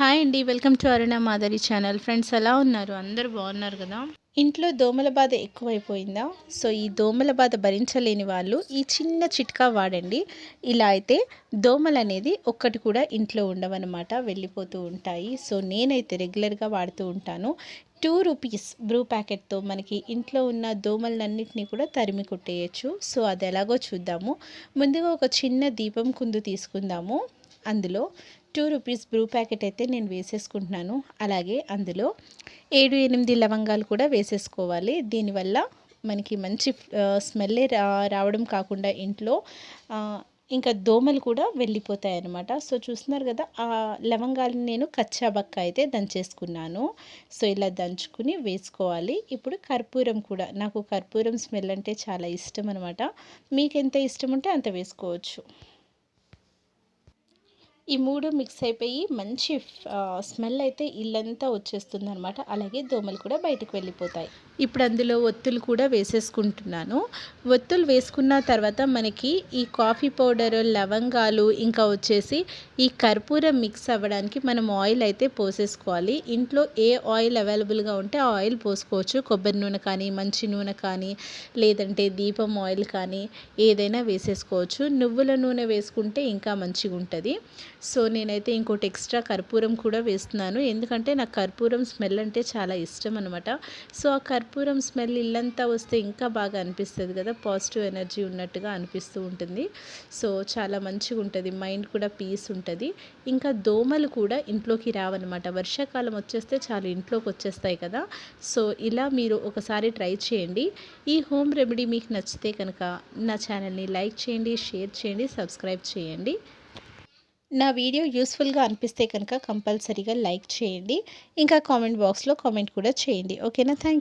Hi అండి welcome to Aruna Madari channel. Friends ఎలా ఉన్నారు? అందరు బాగున్నారు కదా? ఇంట్లో దోమల బాధ ఎక్కువైపోయిందా? సో ఈ దోమల బాధ భరించలేని వాళ్ళు ఈ చిన్న చిట్కా వాడండి. ఇలా అయితే దోమలు అనేది ఒక్కటి కూడా ఇంట్లో ఉండవన్నమాట వెళ్ళిపోతూ ఉంటాయి. సో నేనైతే రెగ్యులర్గా వాడుతూ ఉంటాను. టూ రూపీస్ బ్రూ ప్యాకెట్తో మనకి ఇంట్లో ఉన్న దోమలన్నింటినీ కూడా తరిమి కొట్టేయచ్చు. సో అది ఎలాగో చూద్దాము. ముందుగా ఒక చిన్న దీపం కుందు తీసుకుందాము. అందులో టూ రూపీస్ బ్రూ ప్యాకెట్ అయితే నేను వేసేసుకుంటున్నాను. అలాగే అందులో ఏడు ఎనిమిది లవంగాలు కూడా వేసి వేసేసుకోవాలి దీనివల్ల మనకి మంచి స్మెల్లే రా రావడం కాకుండా ఇంట్లో ఇంకా దోమలు కూడా వెళ్ళిపోతాయి అన్నమాట సో చూస్తున్నారు కదా ఆ లవంగాలను నేను కచ్చాబక్క అయితే దంచేసుకున్నాను. సో ఇలా దంచుకుని వేసుకోవాలి. ఇప్పుడు కర్పూరం కూడా నాకు కర్పూరం స్మెల్ అంటే చాలా ఇష్టం అనమాట మీకు ఎంత ఇష్టం ఉంటే అంత వేసుకోవచ్చు. ఈ మూడు మిక్స్ అయిపోయి మంచి స్మెల్ అయితే ఇల్లంతా వచ్చేస్తుంది అనమాట అలాగే దోమలు కూడా బయటకు వెళ్ళిపోతాయి. ఇప్పుడు అందులో ఒత్తులు కూడా వేసేసుకుంటున్నాను. ఒత్తులు వేసుకున్న తర్వాత మనకి ఈ కాఫీ పౌడర్ లవంగాలు ఇంకా వచ్చేసి ఈ కర్పూరం మిక్స్ అవ్వడానికి మనం ఆయిల్ అయితే పోసేసుకోవాలి. ఇంట్లో ఏ ఆయిల్ అవైలబుల్గా ఉంటే ఆ ఆయిల్ పోసుకోవచ్చు. కొబ్బరి నూనె కానీ మంచి నూనె కానీ లేదంటే దీపం ఆయిల్ కానీ ఏదైనా వేసేసుకోవచ్చు. నువ్వుల నూనె వేసుకుంటే ఇంకా మంచిగా ఉంటుంది సో నేనైతే ఇంకోటి ఎక్స్ట్రా కర్పూరం కూడా వేస్తున్నాను. ఎందుకంటే నాకు కర్పూరం స్మెల్ అంటే చాలా ఇష్టం అనమాట సో ఆ కర్పూరం స్మెల్ ఇల్లంతా వస్తే ఇంకా బాగా అనిపిస్తుంది కదా. పాజిటివ్ ఎనర్జీ ఉన్నట్టుగా అనిపిస్తూ ఉంటుంది. సో చాలా మంచిగా ఉంటుంది. మైండ్ కూడా పీస్ ఉంటుంది. ఇంకా దోమలు కూడా ఇంట్లోకి రావన్నమాట. వర్షాకాలం వచ్చేస్తే చాలా ఇంట్లోకి వచ్చేస్తాయి కదా. సో ఇలా మీరు ఒకసారి ట్రై చేయండి. ఈ హోమ్ రెమెడీ మీకు నచ్చితే కనుక నా ఛానల్ని లైక్ చేయండి షేర్ చేయండి సబ్స్క్రైబ్ చేయండి. నా వీడియో యూస్ఫుల్గా అనిపిస్తే కనుక కంపల్సరీగా లైక్ చేయండి. ఇంకా కామెంట్ బాక్స్లో కామెంట్ కూడా చేయండి. ఓకేనా? థ్యాంక్